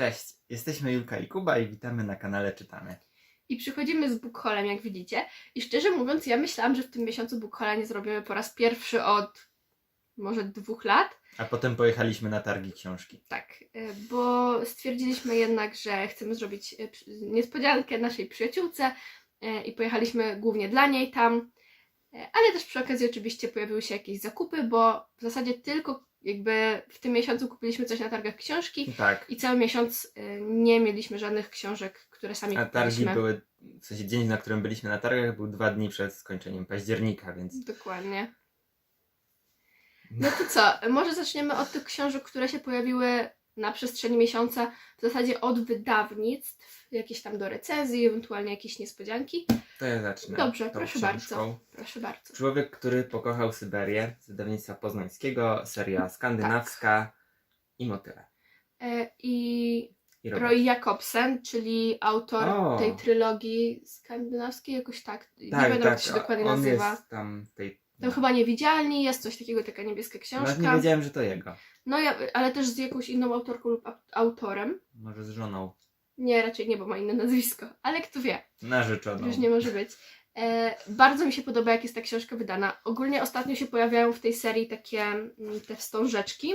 Cześć, jesteśmy Julka i Kuba i witamy na kanale Czytamy. I przychodzimy z Bookholem, jak widzicie. I szczerze mówiąc, ja myślałam, że w tym miesiącu Bookhola nie zrobimy po raz pierwszy od może dwóch lat. A potem pojechaliśmy na targi książki. Tak, e, bo stwierdziliśmy jednak, że chcemy zrobić e, niespodziankę naszej przyjaciółce e, i pojechaliśmy głównie dla niej tam. Ale też przy okazji oczywiście pojawiły się jakieś zakupy, bo w zasadzie tylko jakby w tym miesiącu kupiliśmy coś na targach książki Tak, i cały miesiąc e, nie mieliśmy żadnych książek, które sami a targi kupiliśmy. były, w sensie dzień, na którym byliśmy na targach był dwa dni przed skończeniem października, więc Dokładnie. No to co, może zaczniemy od tych książek, które się pojawiły na przestrzeni miesiąca, w zasadzie od wydawnictw, jakieś tam do recenzji, ewentualnie jakieś niespodzianki. to ja zacznę. Dobrze, tą proszę książką. bardzo. Proszę bardzo. Człowiek, który pokochał Syberię z wydawnictwa poznańskiego, seria skandynawska i motyle. E, I I. Roy Jakobsen, czyli autor O. tej trylogii skandynawskiej, jakoś tak, nie tak, tak, jak to się dokładnie on nazywa. jest tam tej... Tam chyba Niewidzialni, jest coś takiego, taka niebieska książka. Nawet nie wiedziałem, że to jego. No ja, ale też z jakąś inną autorką lub au- autorem. Może z żoną. Nie, raczej nie, bo ma inne nazwisko, ale kto wie. Narzeczoną. Już nie może być. E, bardzo mi się podoba, jak jest ta książka wydana. Ogólnie ostatnio się pojawiają w tej serii takie mm, te wstążeczki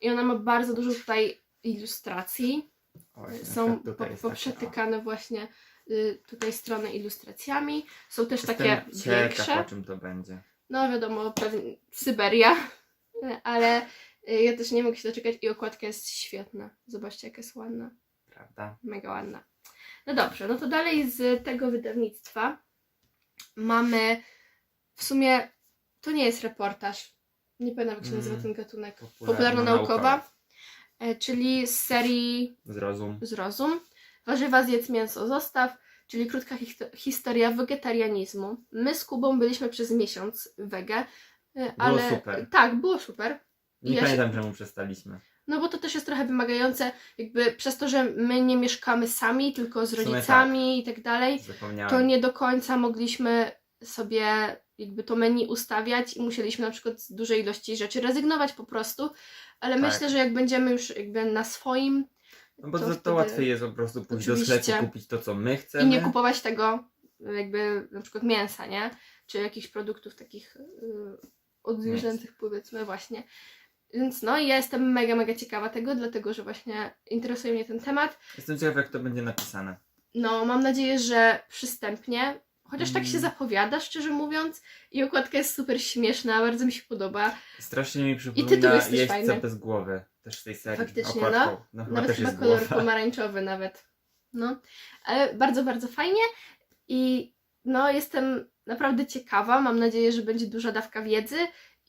i ona ma bardzo dużo tutaj ilustracji. O, na Są przykład po, tutaj jest takie, o. poprzetykane właśnie y, tutaj strony ilustracjami. Są też takie Jestem ciekaw, większe. o czym to będzie. No wiadomo, pewnie Syberia, ale y, ja też nie mogę się doczekać i okładka jest świetna. Zobaczcie, jaka jest ładna. Prawda? Mega ładna. No dobrze, no to dalej z tego wydawnictwa mamy w sumie to nie jest reportaż. Nie pamiętam jak się Mm. nazywa ten gatunek. Popularno-naukowa. Popularno-naukowa, e, czyli z serii Zrozum. Zrozum. Warzywa zjedz, mięso zostaw, czyli krótka histo- historia wegetarianizmu. My z Kubą byliśmy przez miesiąc wege, e, ale super. tak, było super. Nie Ja się- pamiętam, czemu przestaliśmy. No bo to też jest trochę wymagające, jakby przez to, że my nie mieszkamy sami, tylko z rodzicami i tak dalej, to nie do końca mogliśmy sobie jakby to menu ustawiać i musieliśmy na przykład z dużej ilości rzeczy rezygnować po prostu, ale Tak. myślę, że jak będziemy już jakby na swoim No bo to to, wtedy- łatwiej jest po prostu pójść do Oczywiście. sklepu, kupić to, co my chcemy. i nie kupować tego jakby na przykład mięsa, nie? Czy jakichś produktów takich yy, odzwierzęcych powiedzmy właśnie. Więc no i ja jestem mega, mega ciekawa tego, dlatego że właśnie interesuje mnie ten temat. Jestem ciekaw, jak to będzie napisane. No, mam nadzieję, że przystępnie, chociaż tak się Mm. zapowiada, szczerze mówiąc. I okładka jest super śmieszna, bardzo mi się podoba. Strasznie mi tytuł przypomina jest też jeźdźca fajny. bez głowy. Też z tej serii. Faktycznie, okładką. no. chyba Nawet chyba kolor głowa. pomarańczowy nawet. No, ale bardzo, bardzo fajnie i no jestem naprawdę ciekawa. Mam nadzieję, że będzie duża dawka wiedzy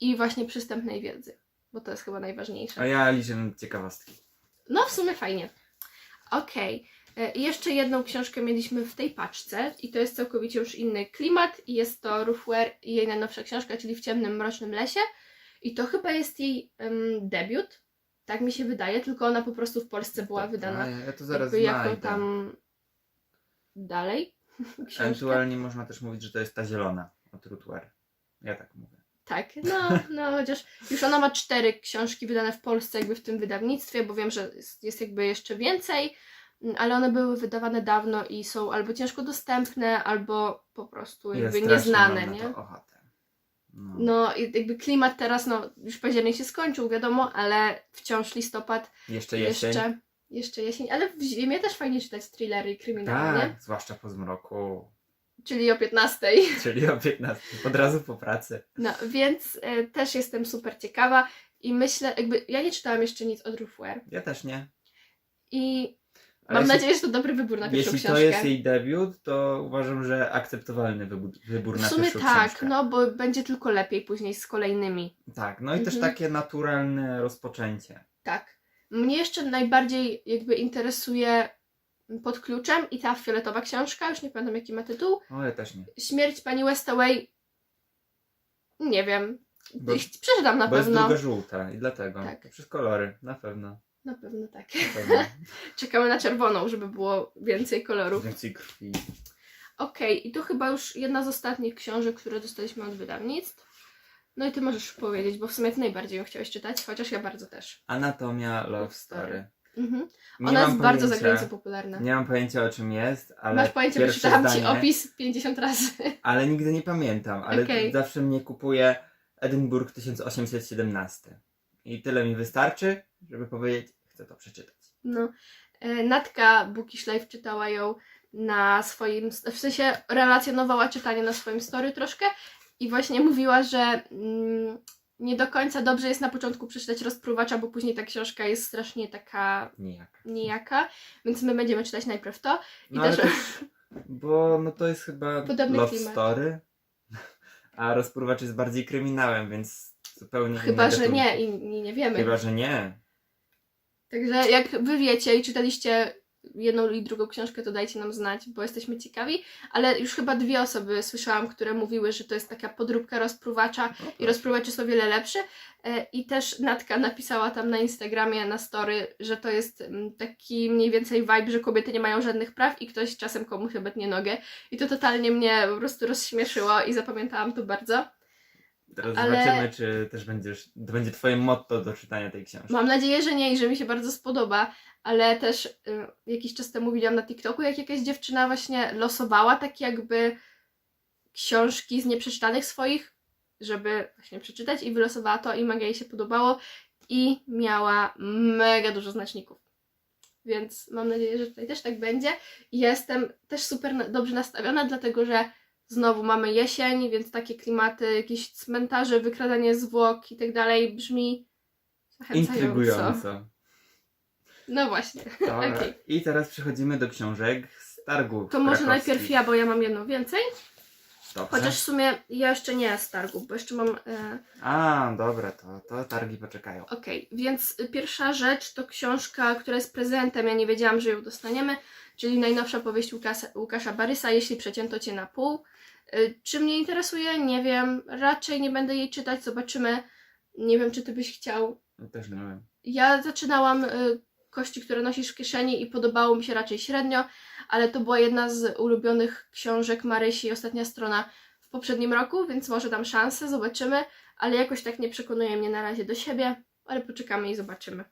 i właśnie przystępnej wiedzy, bo to jest chyba najważniejsze. A ja liczę na ciekawostki. No, w sumie fajnie. Okej. E, I jeszcze jedną książkę mieliśmy w tej paczce i to jest całkowicie już inny klimat i jest to Ruffwer i jej najnowsza książka, czyli W ciemnym, mrocznym lesie i to chyba jest jej em, debiut, tak mi się wydaje, tylko ona po prostu w Polsce była wydana A, ja to zaraz jakby jako tam dalej. Ewentualnie można też mówić, że to jest ta zielona od Rootware. Ja tak mówię. Tak, no, no chociaż już ona ma cztery książki wydane w Polsce jakby w tym wydawnictwie, bo wiem, że jest, jest jakby jeszcze więcej, mm, ale one były wydawane dawno i są albo ciężko dostępne, albo po prostu Ja jakby strasznie nieznane, nie? To ochotę. No. No i jakby klimat teraz, no już październik się skończył, wiadomo, ale wciąż listopad, Jeszcze jesień. jeszcze, jeszcze jesień, ale w zimie też fajnie czytać thrillery nie? Tak, zwłaszcza po zmroku. Czyli o 15. Czyli o 15. Od razu po pracy. No, więc e, też jestem super ciekawa i myślę, jakby ja nie czytałam jeszcze nic od Ruffwer Ja też nie. i Ale mam jeśli- nadzieję, że to dobry wybór na pierwszą Jeśli książkę. to jest jej debiut, to uważam, że akceptowalny wybór, wybór w na sumie pierwszą tak, książkę. no bo będzie tylko lepiej później z kolejnymi. Tak, no i też Mhm. takie naturalne rozpoczęcie. Tak. Mnie jeszcze najbardziej jakby interesuje pod kluczem i ta fioletowa książka, już nie pamiętam jaki ma tytuł. O, ja też nie. Śmierć pani Westaway. Nie wiem. Bo- Przeczytam na Bo jest pewno. druga żółta i dlatego. Tak. Przez kolory, na pewno. Na pewno tak. Pewno. Czekamy na czerwoną, żeby było więcej kolorów. Więcej krwi. Okej, i to chyba już jedna z ostatnich książek, które dostaliśmy od wydawnictw. No i ty możesz powiedzieć, bo w sumie ty najbardziej ją chciałeś czytać, chociaż ja bardzo też. Anatomia Love Story. Mhm. Nie Ona mam jest bardzo za pojęcia- granicą popularna. Nie mam pojęcia o czym jest, ale Masz pojęcie, bo pierwsze czytałam zdanie, ci opis 50 razy. ale nigdy nie pamiętam, ale Okej. zawsze mnie kupuje Edynburg 1817. I tyle mi wystarczy, żeby powiedzieć, chcę to przeczytać. No. E, Natka Life czytała ją na swoim, w sensie relacjonowała czytanie na swoim story troszkę i właśnie mówiła, że mm, nie do końca dobrze jest na początku przeczytać rozpruwacza, bo później ta książka jest strasznie taka Nijak. nijaka, więc my będziemy czytać najpierw to. I No też, bo no to jest chyba Podobny love klimat. story, a rozpruwacz jest bardziej kryminałem, więc zupełnie Chyba, że nie i nie, nie wiemy. Chyba, że nie. Także jak wy wiecie i czytaliście jedną i drugą książkę, to dajcie nam znać, bo jesteśmy ciekawi. Ale już chyba dwie osoby słyszałam, które mówiły, że to jest taka podróbka rozpruwacza i rozpruwacz jest o wiele lepszy. E, I też Natka napisała tam na Instagramie, na story, że to jest mm, taki mniej więcej vibe, że kobiety nie mają żadnych praw i ktoś czasem komuś obetnie nogę. I to totalnie mnie po prostu rozśmieszyło i zapamiętałam to bardzo. Teraz ale- zobaczymy, czy też będziesz, to będzie twoje motto do czytania tej książki. Mam nadzieję, że nie i że mi się bardzo spodoba, ale też y, jakiś czas temu widziałam na TikToku, jak jakaś dziewczyna właśnie losowała takie jakby książki z nieprzeczytanych swoich, żeby właśnie przeczytać i wylosowała to i mega jej się podobało i miała mega dużo znaczników. Więc mam nadzieję, że tutaj też tak będzie. I ja jestem też super na- dobrze nastawiona, dlatego że znowu mamy jesień, więc takie klimaty, jakieś cmentarze, wykradanie zwłok i tak dalej brzmi zachęcająco. Intrygująco. No właśnie. Dobra. Okej. I teraz przechodzimy do książek z targu. To może najpierw ja, bo ja mam jedną więcej. Dobrze. Chociaż w sumie ja jeszcze nie z targów, bo jeszcze mam. E, A, dobra, to, to targi poczekają. Okej, więc y, pierwsza rzecz to książka, która jest prezentem. Ja nie wiedziałam, że ją dostaniemy, czyli najnowsza powieść Łukasa, Łukasza Barysa, Jeśli przecięto cię na pół. Y, Czy mnie interesuje? Nie wiem. Raczej nie będę jej czytać, zobaczymy. Nie wiem, czy ty byś chciał. Też nie wiem. Ja zaczynałam y, Kości, które nosisz w kieszeni i podobało mi się raczej średnio, ale to była jedna z ulubionych książek Marysi, ostatnia strona w poprzednim roku, więc może dam szansę, zobaczymy, ale jakoś tak nie przekonuje mnie na razie do siebie, ale poczekamy i zobaczymy.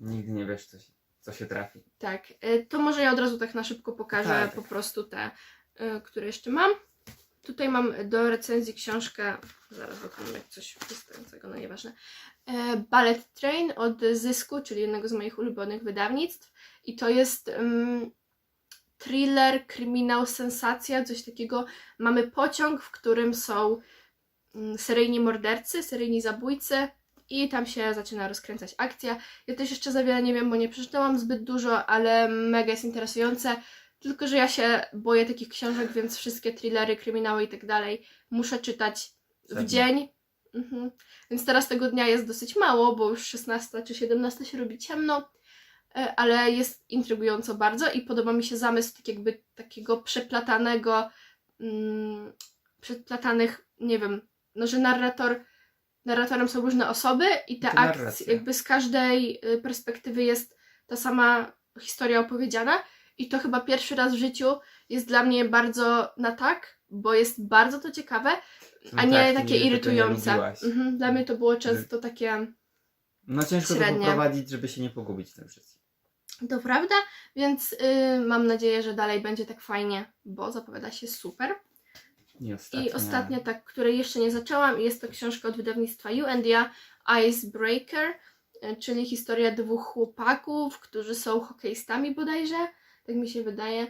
Nigdy nie wiesz, co się, co się trafi. Tak, y, to może ja od razu tak na szybko pokażę Tak. po prostu te, które jeszcze mam. Tutaj mam do recenzji książkę, zaraz mam jak coś wystającego, no nieważne. E, Ballet Train od Zysku, czyli jednego z moich ulubionych wydawnictw. I to jest mm, thriller, kryminał, sensacja, coś takiego. Mamy pociąg, w którym są mm, seryjni mordercy, seryjni zabójcy i tam się zaczyna rozkręcać akcja. Ja też jeszcze za wiele nie wiem, bo nie przeczytałam zbyt dużo, ale mega jest interesujące. Tylko, że ja się boję takich książek, więc wszystkie thrillery, kryminały i tak dalej muszę czytać w dzień. Mhm. Więc teraz tego dnia jest dosyć mało, bo już 16 czy 17 się robi ciemno, e, ale jest intrygująco bardzo i podoba mi się zamysł tak jakby takiego przeplatanego, mm, przeplatanych, nie wiem, no że narrator, narratorem są różne osoby i te To akcje, jakby z każdej y, perspektywy jest ta sama historia opowiedziana i to chyba pierwszy raz w życiu jest dla mnie bardzo na tak, bo jest bardzo to ciekawe, a No nie tak, takie nigdy tego nie irytujące. lubiłaś. Mhm, dla mnie to było często takie. No ciężko to Średnie. poprowadzić, żeby się nie pogubić w tym wszystkim. To prawda, więc y, mam nadzieję, że dalej będzie tak fajnie, bo zapowiada się super. I ostatnia. I ostatnia, tak, której jeszcze nie zaczęłam, jest to książka od wydawnictwa You and Ja, Icebreaker, y, czyli historia dwóch chłopaków, którzy są hokeistami bodajże, tak mi się wydaje.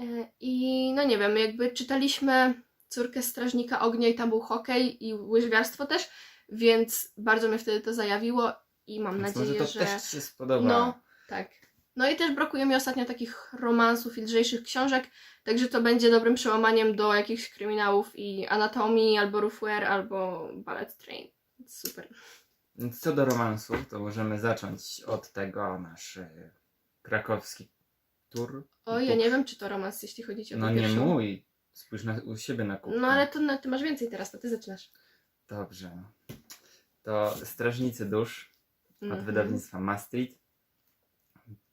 Y, I no nie wiem, jakby czytaliśmy Córkę Strażnika Ognia i tam był hokej i łyżwiarstwo też, więc bardzo mnie wtedy to zajawiło i mam Więc nadzieję, może to że... też się spodoba. No, tak. No i też brakuje mi ostatnio takich romansów i lżejszych książek, także to będzie dobrym przełamaniem do jakichś kryminałów i anatomii, albo Roofware, albo Ballet Train. Super. Więc co do romansów, to możemy zacząć od tego nasz y, krakowski tour. O, ja nie wiem, czy to romans, jeśli chodzi o No tę nie pierwszą. mój. Spójrz na, u siebie na kubkę. No ale to no, ty masz więcej teraz, to ty zaczynasz. Dobrze. To Strażnicy Dusz od Mhm. wydawnictwa Maastricht.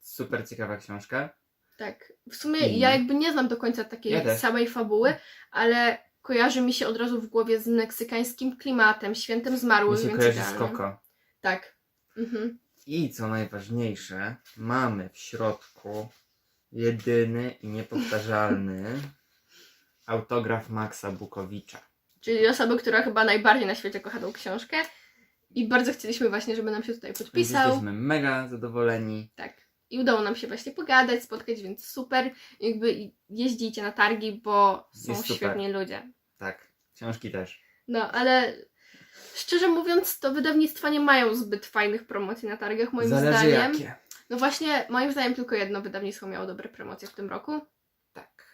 Super ciekawa książka. Tak. W sumie ja jakby nie znam do końca takiej Ja też. samej fabuły, ale kojarzy mi się od razu w głowie z meksykańskim klimatem, świętem Mi zmarłych, się więc kojarzy z idealnie. Koko. Tak. Mhm. I co najważniejsze, mamy w środku jedyny i niepowtarzalny autograf Maxa Bukowicza. Czyli osoby, która chyba najbardziej na świecie kocha tą książkę. I bardzo chcieliśmy właśnie, żeby nam się tutaj podpisał. jesteśmy mega zadowoleni. Tak. I udało nam się właśnie pogadać, spotkać, więc super. Jakby jeździcie na targi, bo są Jest super. świetni ludzie. Tak, książki też. No, ale szczerze mówiąc, to wydawnictwa nie mają zbyt fajnych promocji na targach, moim Zależy zdaniem. jakie. No właśnie, moim zdaniem tylko jedno wydawnictwo miało dobre promocje w tym roku. Tak.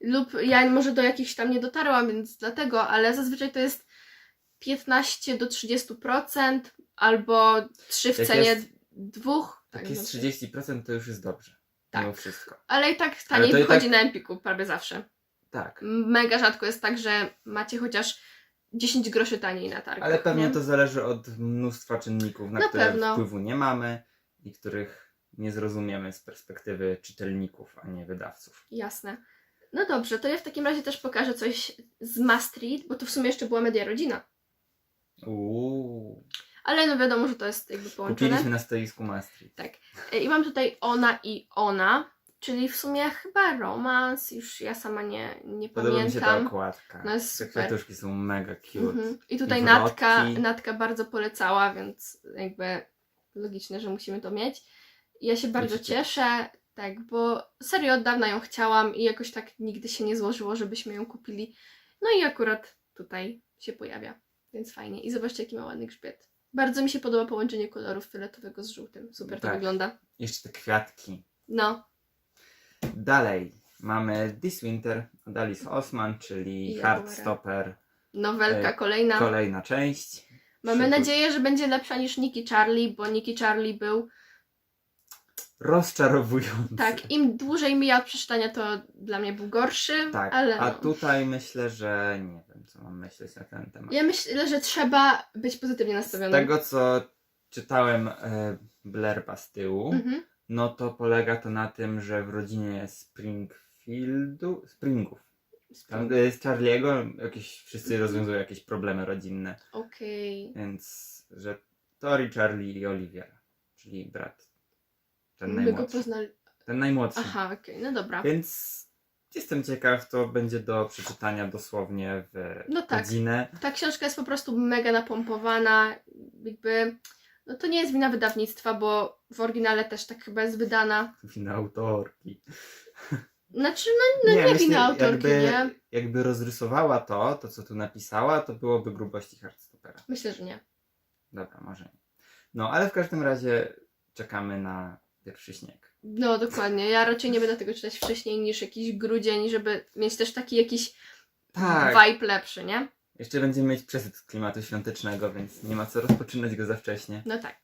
Lub ja może do jakichś tam nie dotarłam, więc dlatego, ale zazwyczaj to jest 15 do 30% albo 3 w Jak cenie jest- dwóch. Tak, jest no. 30% to już jest dobrze. Tak. Mimo wszystko. Ale i tak taniej to i wychodzi tak- na Empiku prawie zawsze. Tak. Mega rzadko jest tak, że macie chociaż 10 groszy taniej na targach. Ale pewnie nie? to zależy od mnóstwa czynników, na Na które pewno. wpływu nie mamy i których nie zrozumiemy z perspektywy czytelników, a nie wydawców. Jasne. No dobrze, to ja w takim razie też pokażę coś z Maastricht, bo to w sumie jeszcze była media rodzina. Uuu. Ale no wiadomo, że to jest jakby połączone. Kupiliśmy na stoisku Maastricht. E, I mam tutaj ona i ona, czyli w sumie chyba romans, już ja sama nie, nie Podoba mi się ta pamiętam. okładka. No jest Te super. kwiatuszki są mega cute. Mhm. I tutaj Natka. Natka bardzo polecała, więc jakby logiczne, że musimy to mieć. Ja się bardzo cieszę, tak, bo serio od dawna ją chciałam i jakoś tak nigdy się nie złożyło, żebyśmy ją kupili. No i akurat tutaj się pojawia, więc fajnie. I zobaczcie, jaki ma ładny grzbiet. Bardzo mi się podoba połączenie kolorów fioletowego z żółtym. Super to Tak. wygląda. Jeszcze te kwiatki. No, Dalej mamy This Winter od Alice Osman, czyli I Heartstopper, nowelka E, kolejna. kolejna część. Mamy nadzieję, że będzie lepsza niż Nicky Charlie, bo Nicky Charlie był Rozczarowujący. Tak, im dłużej mija od przeczytania, to dla mnie był gorszy, Tak, ale a no. tutaj myślę, że nie wiem, co mam myśleć na ten temat. ja myślę, że trzeba być pozytywnie Z nastawionym. tego, co czytałem e, blerba z tyłu, Mhm. no to polega to na tym, że w rodzinie Springfieldu, Springów, tam e, z Charlie'ego jakieś, wszyscy Mhm. rozwiązują jakieś problemy rodzinne, Okej. więc, że Tori, Charlie i Olivier, czyli brat, ten My go najmłodszy, poznali. ten najmłodszy. Aha, okej, no dobra. Więc jestem ciekaw, to będzie do przeczytania dosłownie w No tak. godzinę. Ta książka jest po prostu mega napompowana, jakby... No to nie jest wina wydawnictwa, bo w oryginale też tak chyba jest wydana. Wina autorki. Znaczy, no, no nie, wina autorki, jakby, nie? Jakby rozrysowała to, to co tu napisała, to byłoby grubości Heartstoppera. Myślę, że nie. Dobra, może nie. No, ale w każdym razie czekamy na pierwszy śnieg. No dokładnie, ja raczej nie będę tego czytać wcześniej niż jakiś grudzień, żeby mieć też taki jakiś Tak, vibe lepszy, nie? jeszcze będziemy mieć przesyt klimatu świątecznego, więc nie ma co rozpoczynać go za wcześnie. No tak.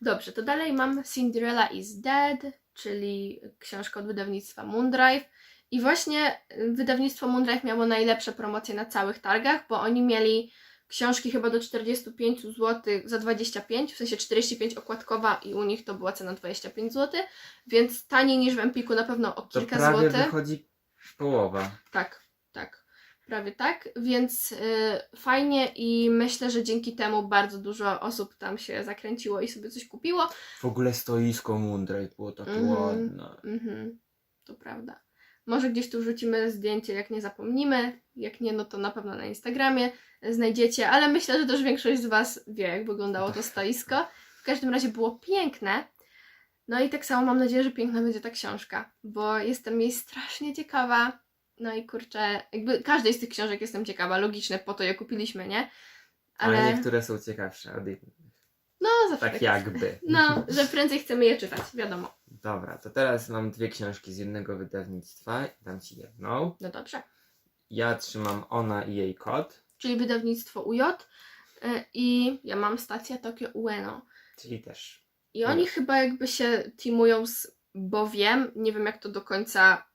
Dobrze, to dalej mam Cinderella is Dead, czyli książka od wydawnictwa Moondrive. I właśnie y, wydawnictwo Moondrive miało najlepsze promocje na całych targach, bo oni mieli książki chyba do 45 zł za 25, w sensie 45 okładkowa i u nich to była cena 25 zł, więc taniej niż w Empiku na pewno o To kilka prawie złotych. wychodzi połowa. Tak, tak. Prawie tak, więc y, fajnie i myślę, że dzięki temu bardzo dużo osób tam się zakręciło i sobie coś kupiło. W ogóle stoisko Moondrake było takie Mhm. ładne. Mhm, to prawda. Może gdzieś tu wrzucimy zdjęcie, jak nie zapomnimy. Jak nie, no to na pewno na Instagramie znajdziecie, ale myślę, że też większość z Was wie, jak wyglądało to stoisko. W każdym razie było piękne. No i tak samo mam nadzieję, że piękna będzie ta książka, bo jestem jej strasznie ciekawa. No i kurczę, jakby każdej z tych książek jestem ciekawa, logiczne, po to je kupiliśmy, nie? Ale, Ale, niektóre są ciekawsze od innych. no zawsze Tak tak, jakby. No, że prędzej chcemy je czytać, wiadomo. Dobra, to teraz mam dwie książki z jednego wydawnictwa. Dam ci jedną. No dobrze. Ja trzymam Ona i jej kot, czyli wydawnictwo UJ y, i ja mam stację Tokio Ueno. czyli też. I oni chyba jakby się teamują z Bowiem, nie wiem jak to do końca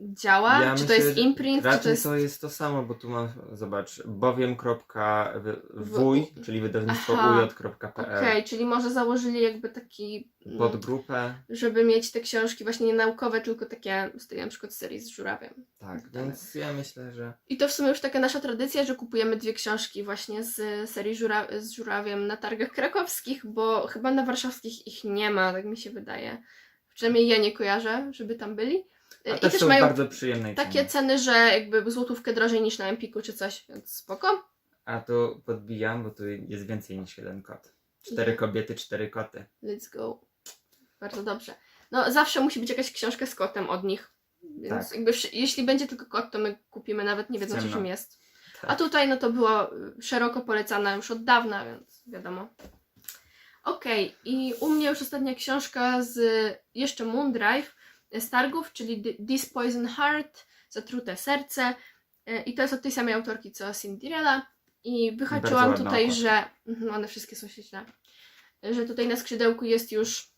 działa? Ja czy to myślę, jest że imprint, czy to jest... to jest to samo, bo tu mam, zobacz, bowiem.wuj, czyli wydawnictwo Aha. uj.pl. Okej, czyli może założyli jakby taki... mm, Podgrupę. żeby mieć te książki właśnie nie naukowe, tylko takie z tej na przykład serii z żurawiem. Tak, Tak. więc ja myślę, że I to w sumie już taka nasza tradycja, że kupujemy dwie książki właśnie z serii żura z żurawiem na targach krakowskich, bo chyba na warszawskich ich nie ma, tak mi się wydaje. Przynajmniej ja nie kojarzę, żeby tam byli. A I też, też są mają bardzo przyjemnej takie cenie. ceny, że jakby złotówkę drożej niż na Empiku czy coś, więc spoko. A tu podbijam, bo tu jest więcej niż jeden kot. Cztery kobiety, cztery koty. Let's go. Bardzo dobrze. No zawsze musi być jakaś książka z kotem od nich. Więc Tak. jakby, wszy- jeśli będzie tylko kot, to my kupimy nawet nie wiedząc o czym jest. Tak. A tutaj no to była y, szeroko polecana już od dawna, więc wiadomo. Okej, i u mnie już ostatnia książka z jeszcze Moondrive z targów, czyli Th- This Poison Heart, Zatrute Serce. Y, I to jest od tej samej autorki co Cinderella. I wyhaczyłam tutaj, okładka. że mhm, one wszystkie są śliczne. Że tutaj na skrzydełku jest już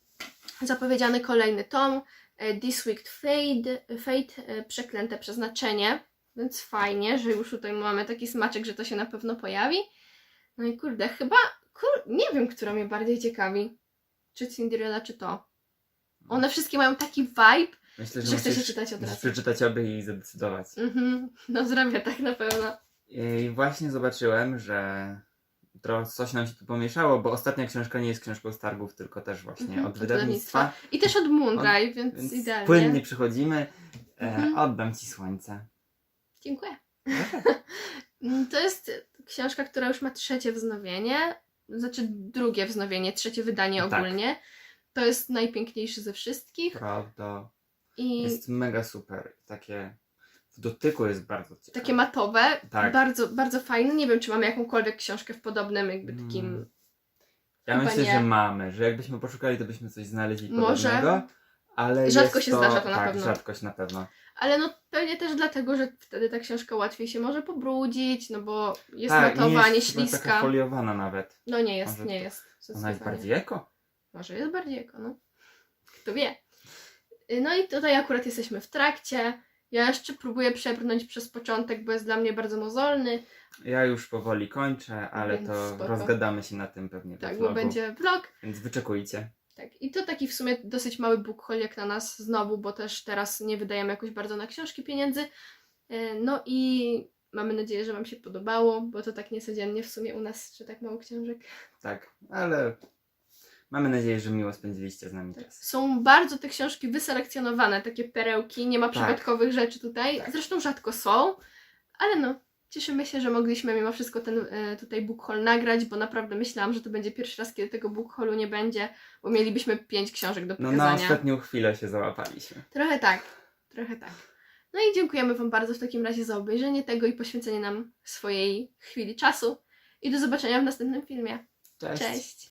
zapowiedziany kolejny tom. e, This Week Fate, Fate e, Przeklęte Przeznaczenie. Więc fajnie, że już tutaj mamy taki smaczek, że to się na pewno pojawi. No i kurde, chyba, kur... nie wiem, która mnie bardziej ciekawi. Czy Cinderella, czy to. One wszystkie mają taki vibe, Myślę, że, że chce się czytać od musisz razu. przeczytać obie i zadecydować. Mhm, no zrobię tak na pewno. I właśnie zobaczyłem, że trochę coś nam się tu pomieszało, bo ostatnia książka nie jest książką z targów, tylko też właśnie Mhm, od od wydawnictwa. I też od Moondrive, więc, Więc idealnie. płynnie przychodzimy. E, Mhm. Oddam ci słońce. Dziękuję. Mm, To jest książka, która już ma trzecie wznowienie, znaczy drugie wznowienie, trzecie wydanie Tak. ogólnie. To jest najpiękniejszy ze wszystkich. Prawda. I Jest mega super. Takie w dotyku jest bardzo ciekawe. takie matowe, Tak. bardzo, bardzo fajne. Nie wiem, czy mamy jakąkolwiek książkę w podobnym jakby takim... Mm. Ja Chyba myślę, nie. że mamy, że jakbyśmy poszukali, to byśmy coś znaleźli Może. podobnego. Ale Rzadko jest się to, zdarza to na tak, pewno. rzadkość na pewno. Ale no pewnie też dlatego, że wtedy ta książka łatwiej się może pobrudzić, no bo jest tak, matowa, nie, jest chyba taka śliska. foliowana nawet. No nie jest, Może nie to- jest. Ona jest zdecydowanie. bardziej eko. Może jest bardziej eko, no. Kto wie. No i tutaj akurat jesteśmy w trakcie. Ja jeszcze próbuję przebrnąć przez początek, bo jest dla mnie bardzo mozolny. Ja już powoli kończę, ale Więc to spoko. rozgadamy się na tym pewnie Tak, bo będzie vlog. Więc wyczekujcie. Tak. I to taki w sumie dosyć mały book haul jak na nas znowu, bo też teraz nie wydajemy jakoś bardzo na książki pieniędzy. Y, No i mamy nadzieję, że Wam się podobało, bo to tak niecodziennie w sumie u nas, czy tak mało książek. Tak, ale mamy nadzieję, że miło spędziliście z nami czas. Są bardzo te książki wyselekcjonowane, takie perełki, nie ma Tak. przypadkowych rzeczy tutaj. Tak. Zresztą rzadko są, ale no, cieszymy się, że mogliśmy mimo wszystko ten e, tutaj book haul nagrać, bo naprawdę myślałam, że to będzie pierwszy raz, kiedy tego book haulu nie będzie, bo mielibyśmy pięć książek do No pokazania. na ostatnią chwilę się załapaliśmy. Trochę tak, trochę tak. No i dziękujemy Wam bardzo w takim razie za obejrzenie tego i poświęcenie nam swojej chwili czasu. I do zobaczenia w następnym filmie. Cześć.